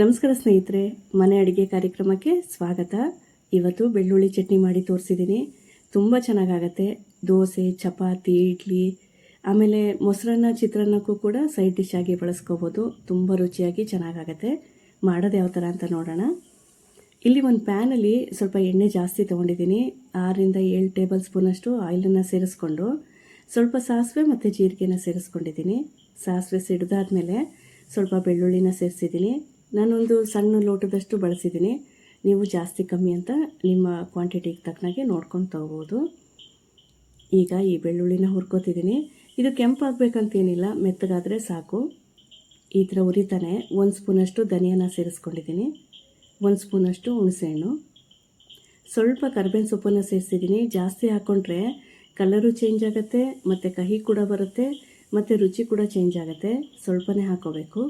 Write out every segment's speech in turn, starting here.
ನಮಸ್ಕಾರ ಸ್ನೇಹಿತರೆ, ಮನೆ ಅಡುಗೆ ಕಾರ್ಯಕ್ರಮಕ್ಕೆ ಸ್ವಾಗತ. ಇವತ್ತು ಬೆಳ್ಳುಳ್ಳಿ ಚಟ್ನಿ ಮಾಡಿ ತೋರಿಸಿದ್ದೀನಿ. ತುಂಬ ಚೆನ್ನಾಗಾಗತ್ತೆ. ದೋಸೆ, ಚಪಾತಿ, ಇಡ್ಲಿ, ಆಮೇಲೆ ಮೊಸರನ್ನ, ಚಿತ್ರಾನ್ನಕ್ಕೂ ಕೂಡ ಸೈಡ್ ಡಿಶ್ ಆಗಿ ಬಳಸ್ಕೋಬೋದು. ತುಂಬ ರುಚಿಯಾಗಿ ಚೆನ್ನಾಗಾಗತ್ತೆ. ಮಾಡೋದು ಯಾವ ಥರ ಅಂತ ನೋಡೋಣ. ಇಲ್ಲಿ ಒಂದು ಪ್ಯಾನಲ್ಲಿ ಸ್ವಲ್ಪ ಎಣ್ಣೆ ಜಾಸ್ತಿ ತೊಗೊಂಡಿದ್ದೀನಿ. ಆರರಿಂದ ಏಳು ಟೇಬಲ್ ಸ್ಪೂನಷ್ಟು ಆಯಿಲನ್ನು ಸೇರಿಸ್ಕೊಂಡು ಸ್ವಲ್ಪ ಸಾಸಿವೆ ಮತ್ತು ಜೀರಿಗೆನ ಸೇರಿಸ್ಕೊಂಡಿದ್ದೀನಿ. ಸಾಸಿವೆ ಸಿಡ್ದಾದ್ಮೇಲೆ ಸ್ವಲ್ಪ ಬೆಳ್ಳುಳ್ಳಿನ ಸೇರಿಸಿದ್ದೀನಿ. ನಾನೊಂದು ಸಣ್ಣ ಲೋಟದಷ್ಟು ಬಳಸಿದ್ದೀನಿ. ನೀವು ಜಾಸ್ತಿ ಕಮ್ಮಿ ಅಂತ ನಿಮ್ಮ ಕ್ವಾಂಟಿಟಿಗೆ ತಕ್ಕನಾಗೆ ನೋಡ್ಕೊಂಡು ತೊಗೋಬೋದು. ಈಗ ಈ ಬೆಳ್ಳುಳ್ಳಿನ ಹುರ್ಕೋತಿದ್ದೀನಿ. ಇದು ಕೆಂಪಾಗಬೇಕಂತೇನಿಲ್ಲ, ಮೆತ್ತಗಾದರೆ ಸಾಕು. ಈ ಥರ ಉರಿತಾನೆ ಒಂದು ಸ್ಪೂನಷ್ಟು ಧನಿಯಾನ ಸೇರಿಸ್ಕೊಂಡಿದ್ದೀನಿ. ಒಂದು ಸ್ಪೂನಷ್ಟು ಹುಣಸೆಹಣ್ಣು. ಸ್ವಲ್ಪ ಕರ್ಬೇವಿನ ಸೊಪ್ಪನ್ನು ಸೇರಿಸಿದ್ದೀನಿ. ಜಾಸ್ತಿ ಹಾಕ್ಕೊಂಡ್ರೆ ಕಲರು ಚೇಂಜ್ ಆಗುತ್ತೆ, ಮತ್ತು ಕಹಿ ಕೂಡ ಬರುತ್ತೆ, ಮತ್ತು ರುಚಿ ಕೂಡ ಚೇಂಜ್ ಆಗುತ್ತೆ. ಸ್ವಲ್ಪನೇ ಹಾಕೋಬೇಕು.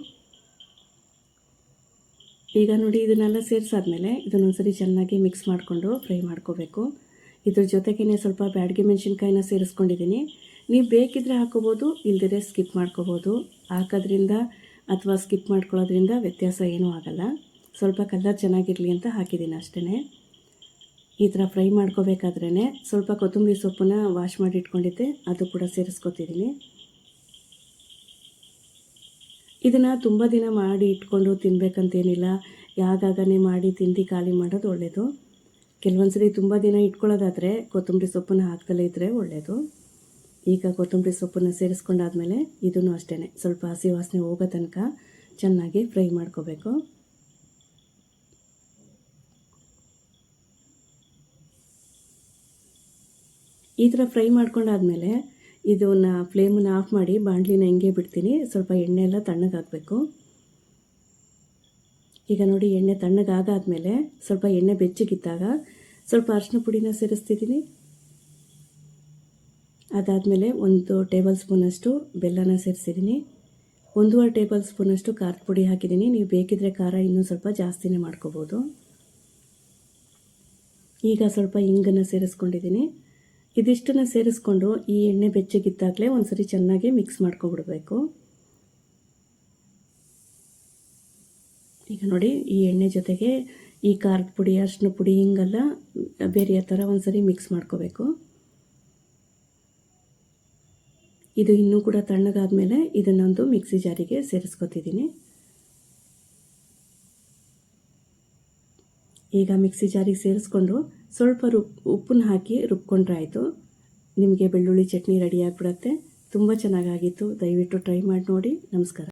ಈಗ ನೋಡಿ ಇದನ್ನೆಲ್ಲ ಸೇರಿಸಾದ್ಮೇಲೆ ಇದನ್ನೊಂದ್ಸರಿ ಚೆನ್ನಾಗಿ ಮಿಕ್ಸ್ ಮಾಡಿಕೊಂಡು ಫ್ರೈ ಮಾಡ್ಕೋಬೇಕು. ಇದ್ರ ಜೊತೆಗೇ ಸ್ವಲ್ಪ ಬ್ಯಾಡ್ಗೆ ಮೆಣಸಿನ್ಕಾಯಿನ ಸೇರಿಸ್ಕೊಂಡಿದ್ದೀನಿ. ನೀವು ಬೇಕಿದ್ರೆ ಹಾಕೋಬೋದು ಇಲ್ದಿರೆ ಸ್ಕಿಪ್ ಮಾಡ್ಕೋಬೋದು. ಹಾಕೋದ್ರಿಂದ ಅಥವಾ ಸ್ಕಿಪ್ ಮಾಡ್ಕೊಳ್ಳೋದ್ರಿಂದ ವ್ಯತ್ಯಾಸ ಏನೂ ಆಗಲ್ಲ. ಸ್ವಲ್ಪ ಕಲರ್ ಚೆನ್ನಾಗಿರಲಿ ಅಂತ ಹಾಕಿದ್ದೀನಿ ಅಷ್ಟೇ ಈ ಥರ ಫ್ರೈ ಮಾಡ್ಕೋಬೇಕಾದ್ರೇ ಸ್ವಲ್ಪ ಕೊತ್ತಂಬರಿ ಸೊಪ್ಪನ್ನ ವಾಶ್ ಮಾಡಿ ಇಟ್ಕೊಂಡಿದ್ದೆ, ಅದು ಕೂಡ ಸೇರಿಸ್ಕೊತಿದ್ದೀನಿ. ಇದನ್ನು ತುಂಬ ದಿನ ಮಾಡಿ ಇಟ್ಕೊಂಡು ತಿನ್ನಬೇಕಂತೇನಿಲ್ಲ ಯಾವಾಗಾಗನೇ ಮಾಡಿ ತಿಂದು ಖಾಲಿ ಮಾಡೋದು ಒಳ್ಳೆಯದು ಕೆಲವೊಂದು ಸರಿ ತುಂಬ ದಿನ ಇಟ್ಕೊಳ್ಳೋದಾದರೆ ಕೊತ್ತಂಬರಿ ಸೊಪ್ಪನ್ನು ಹಾಕ್ದಲೇ ಇದ್ದರೆ ಒಳ್ಳೆಯದು ಈಗ ಕೊತ್ತಂಬರಿ ಸೊಪ್ಪನ್ನು ಸೇರಿಸ್ಕೊಂಡಾದ್ಮೇಲೆ ಇದನ್ನು ಅಷ್ಟೇ ಸ್ವಲ್ಪ ಹಸಿ ವಾಸನೆ ಹೋಗೋ ತನಕ ಚೆನ್ನಾಗಿ ಫ್ರೈ ಮಾಡ್ಕೋಬೇಕು. ಈ ಥರ ಫ್ರೈ ಮಾಡ್ಕೊಂಡಾದ್ಮೇಲೆ ಇದನ್ನು ಫ್ಲೇಮನ್ನು ಆಫ್ ಮಾಡಿ ಬಾಣಲಿನ ಹಿಂಗೆ ಬಿಡ್ತೀನಿ. ಸ್ವಲ್ಪ ಎಣ್ಣೆ ಎಲ್ಲ ತಣ್ಣಗಾಗಬೇಕು. ಈಗ ನೋಡಿ ಎಣ್ಣೆ ತಣ್ಣಗಾಗಾದ್ಮೇಲೆ ಸ್ವಲ್ಪ ಎಣ್ಣೆ ಬೆಚ್ಚಗಿದ್ದಾಗ ಸ್ವಲ್ಪ ಅರಿಶಿನ ಪುಡಿನ ಸೇರಿಸ್ತಿದ್ದೀನಿ. ಅದಾದಮೇಲೆ ಒಂದು ಟೇಬಲ್ ಸ್ಪೂನಷ್ಟು ಬೆಲ್ಲನ ಸೇರಿಸಿದ್ದೀನಿ. ಒಂದೂವರೆ ಟೇಬಲ್ ಸ್ಪೂನಷ್ಟು ಖಾರದ ಪುಡಿ ಹಾಕಿದ್ದೀನಿ. ನೀವು ಬೇಕಿದ್ರೆ ಖಾರ ಇನ್ನೂ ಸ್ವಲ್ಪ ಜಾಸ್ತಿನೇ ಮಾಡ್ಕೋಬೋದು. ಈಗ ಸ್ವಲ್ಪ ಹಿಂಗನ್ನು ಸೇರಿಸ್ಕೊಂಡಿದ್ದೀನಿ. ಇದಿಷ್ಟನ್ನು ಸೇರಿಸ್ಕೊಂಡು ಈ ಎಣ್ಣೆ ಬೆಚ್ಚಗಿದ್ದಾಗಲೇ ಒಂದು ಸರಿ ಚೆನ್ನಾಗಿ ಮಿಕ್ಸ್ ಮಾಡ್ಕೊಬಿಡ್ಬೇಕು. ಈಗ ನೋಡಿ ಈ ಎಣ್ಣೆ ಜೊತೆಗೆ ಈ ಖಾರದ ಪುಡಿ, ಅರ್ಶಿನ ಪುಡಿ ಹಿಂಗೆಲ್ಲ ಬೇರೆ ಥರ ಒಂದು ಸರಿ ಮಿಕ್ಸ್ ಮಾಡ್ಕೋಬೇಕು. ಇದು ಇನ್ನೂ ಕೂಡ ತಣ್ಣಗಾದ್ಮೇಲೆ ಇದನ್ನೊಂದು ಮಿಕ್ಸಿ ಜಾರಿಗೆ ಸೇರಿಸ್ಕೊತಿದ್ದೀನಿ. ಈಗ ಮಿಕ್ಸಿ ಜಾರಿಗೆ ಸೇರಿಸ್ಕೊಂಡು ಸ್ವಲ್ಪ ರುಬ್ ಉಪ್ಪನ್ನ ಹಾಕಿ ರುಬ್ಕೊಂಡ್ರೆ ಆಯಿತು ನಿಮಗೆ ಬೆಳ್ಳುಳ್ಳಿ ಚಟ್ನಿ ರೆಡಿ ಆಗಿಬಿಡತ್ತೆ. ತುಂಬ ಚೆನ್ನಾಗಾಗಿತ್ತು. ದಯವಿಟ್ಟು ಟ್ರೈ ಮಾಡಿ ನೋಡಿ. ನಮಸ್ಕಾರ.